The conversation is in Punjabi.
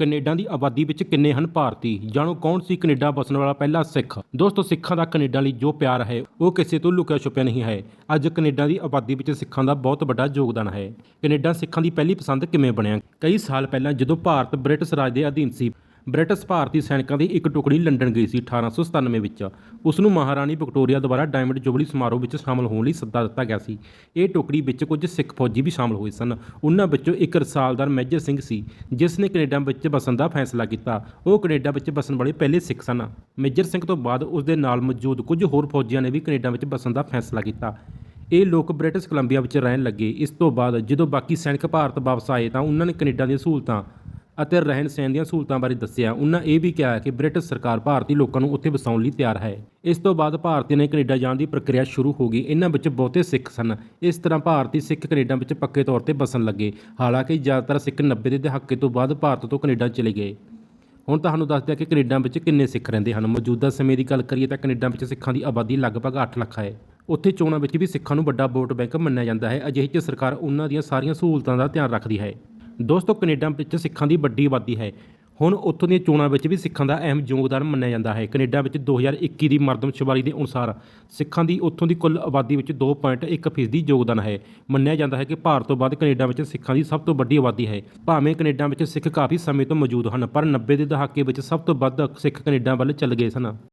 ਕੈਨੇਡਾ ਦੀ ਆਬਾਦੀ ਵਿੱਚ ਕਿੰਨੇ ਹਨ ਭਾਰਤੀ? ਜਾਣੋ ਕੌਣ ਸੀ ਕੈਨੇਡਾ ਵਸਣ ਵਾਲਾ ਪਹਿਲਾ ਸਿੱਖ? ਦੋਸਤੋ, ਸਿੱਖਾਂ ਦਾ ਕੈਨੇਡਾ ਲਈ ਜੋ ਪਿਆਰ ਹੈ, ਉਹ ਕਿਸੇ ਤੋਂ ਲੁਕਿਆ ਛੁਪਿਆ ਨਹੀਂ ਹੈ। ਅੱਜ ਕੈਨੇਡਾ ਦੀ ਆਬਾਦੀ ਵਿੱਚ ਸਿੱਖਾਂ ਦਾ ਬਹੁਤ ਵੱਡਾ ਯੋਗਦਾਨ ਹੈ। ਕੈਨੇਡਾ ਸਿੱਖਾਂ ਦੀ ਪਹਿਲੀ ਪਸੰਦ ਕਿਵੇਂ ਬਣਿਆ? ਕਈ ਸਾਲ ਪਹਿਲਾਂ ਜਦੋਂ ਭਾਰਤ ਬ੍ਰਿਟਿਸ਼ ਰਾਜ ਦੇ ਅਧੀਨ ਸੀ ਬ੍ਰਿਟਿਸ਼ ਭਾਰਤੀ ਸੈਨਿਕਾਂ ਦੀ ਇੱਕ ਟੁਕੜੀ ਲੰਡਨ ਗਈ ਸੀ 1897 ਵਿੱਚ। ਉਸ ਨੂੰ ਮਹਾਰਾਣੀ ਵਿਕਟੋਰੀਆ ਦੁਆਰਾ ਡਾਇਮੰਡ ਜੁਬਲੀ ਸਮਾਰੋਹ ਵਿੱਚ ਸ਼ਾਮਲ ਹੋਣ ਲਈ ਸੱਦਾ ਦਿੱਤਾ ਗਿਆ ਸੀ। ਇਹ ਟੁਕੜੀ ਵਿੱਚ ਕੁਝ ਸਿੱਖ ਫੌਜੀ ਵੀ ਸ਼ਾਮਲ ਹੋਏ ਸਨ। ਉਹਨਾਂ ਵਿੱਚੋਂ ਇੱਕ ਰਸਾਲਦਾਰ ਮੇਜਰ ਸਿੰਘ ਸੀ, ਜਿਸ ਨੇ ਕੈਨੇਡਾ ਵਿੱਚ ਵਸਣ ਦਾ ਫੈਸਲਾ ਕੀਤਾ। ਉਹ ਕੈਨੇਡਾ ਵਿੱਚ ਵਸਣ ਵਾਲੇ ਪਹਿਲੇ ਸਿੱਖ ਸਨ। ਮੇਜਰ ਸਿੰਘ ਤੋਂ ਬਾਅਦ ਉਸ ਦੇ ਨਾਲ ਮੌਜੂਦ ਕੁਝ ਹੋਰ ਫੌਜੀਆਂ ਨੇ ਵੀ ਕੈਨੇਡਾ ਵਿੱਚ ਵਸਣ ਦਾ ਫੈਸਲਾ ਕੀਤਾ। ਇਹ ਲੋਕ ਬ੍ਰਿਟਿਸ਼ ਕੋਲੰਬੀਆ ਵਿੱਚ ਰਹਿਣ ਲੱਗੇ। ਇਸ ਤੋਂ ਬਾਅਦ ਜਦੋਂ ਬਾਕੀ ਸੈਨਿਕ ਭਾਰਤ ਵਾਪਸ ਆਏ ਤਾਂ ਉਹਨਾਂ ਨੇ ਕੈਨੇਡਾ ਦੀਆਂ ਸਹੂਲਤਾਂ ਅਤੇ ਰਹਿਣ ਸਹਿਣ ਦੀਆਂ ਸਹੂਲਤਾਂ ਬਾਰੇ ਦੱਸਿਆ। ਉਹਨਾਂ ਇਹ ਵੀ ਕਿਹਾ ਕਿ ਬ੍ਰਿਟਿਸ਼ ਸਰਕਾਰ ਭਾਰਤੀ ਲੋਕਾਂ ਨੂੰ ਉੱਥੇ ਵਸਾਉਣ ਲਈ ਤਿਆਰ ਹੈ। ਇਸ ਤੋਂ ਬਾਅਦ ਭਾਰਤੀਆਂ ਨੇ ਕੈਨੇਡਾ ਜਾਣ ਦੀ ਪ੍ਰਕਿਰਿਆ ਸ਼ੁਰੂ ਹੋ ਗਈ। ਇਹਨਾਂ ਵਿੱਚ ਬਹੁਤੇ ਸਿੱਖ ਸਨ। ਇਸ ਤਰ੍ਹਾਂ ਭਾਰਤੀ ਸਿੱਖ ਕੈਨੇਡਾ ਵਿੱਚ ਪੱਕੇ ਤੌਰ ਤੇ ਵਸਣ ਲੱਗੇ। ਹਾਲਾਂਕਿ ਜ਼ਿਆਦਾਤਰ ਸਿੱਖ 90 ਦੇ ਦਹਾਕੇ ਤੋਂ ਬਾਅਦ ਭਾਰਤ ਤੋਂ ਕੈਨੇਡਾ ਚਲੇ ਗਏ। ਹੁਣ ਤੁਹਾਨੂੰ ਦੱਸਦੇ ਹਾਂ ਕਿ ਕੈਨੇਡਾ ਵਿੱਚ ਕਿੰਨੇ ਸਿੱਖ ਰਹਿੰਦੇ ਹਨ? ਮੌਜੂਦਾ ਸਮੇਂ ਦੀ ਗੱਲ ਕਰੀਏ ਤਾਂ ਕੈਨੇਡਾ ਵਿੱਚ ਸਿੱਖਾਂ ਦੀ ਆਬਾਦੀ ਲਗਭਗ 8 ਲੱਖ ਹੈ। ਉੱਥੇ ਚੋਣਾਂ ਵਿੱਚ ਵੀ ਸਿੱਖਾਂ ਨੂੰ ਵੱਡਾ ਵੋਟ ਬੈਂਕ ਮੰਨਿਆ ਜਾਂਦਾ ਹੈ। ਅਜਿਹੇ 'ਚ ਸਰਕਾਰ ਉਹਨਾਂ ਦੀਆਂ ਸਾਰੀਆਂ ਸਹੂਲਤਾਂ ਦਾ ਧਿਆਨ ਰੱਖਦੀ ਹੈ। ਦੋਸਤੋ, ਕੈਨੇਡਾ ਵਿੱਚ ਸਿੱਖਾਂ ਦੀ ਵੱਡੀ ਆਬਾਦੀ ਹੈ। ਹੁਣ ਉੱਥੋਂ ਦੀਆਂ ਚੋਣਾਂ ਵਿੱਚ ਵੀ ਸਿੱਖਾਂ ਦਾ ਅਹਿਮ ਯੋਗਦਾਨ ਮੰਨਿਆ ਜਾਂਦਾ ਹੈ। ਕੈਨੇਡਾ ਵਿੱਚ 2021 ਦੀ ਮਰਦਮਸ਼ੁਮਾਰੀ ਦੇ ਅਨੁਸਾਰ ਸਿੱਖਾਂ ਦੀ ਉੱਥੋਂ ਦੀ ਕੁੱਲ ਆਬਾਦੀ ਵਿੱਚ 2.1% ਫੀਸਦੀ ਯੋਗਦਾਨ ਹੈ। ਮੰਨਿਆ ਜਾਂਦਾ ਹੈ ਕਿ ਭਾਰਤ ਤੋਂ ਬਾਅਦ ਕੈਨੇਡਾ ਵਿੱਚ ਸਿੱਖਾਂ ਦੀ ਸਭ ਤੋਂ ਵੱਡੀ ਆਬਾਦੀ ਹੈ। ਭਾਵੇਂ ਕੈਨੇਡਾ ਵਿੱਚ ਸਿੱਖ ਕਾਫੀ ਸਮੇਂ ਤੋਂ ਮੌਜੂਦ ਹਨ, ਪਰ 90 ਦੇ ਦਹਾਕੇ ਵਿੱਚ ਸਭ ਤੋਂ ਵੱਧ ਸਿੱਖ ਕੈਨੇਡਾ ਵੱਲ ਚੱਲ ਗਏ ਸਨ।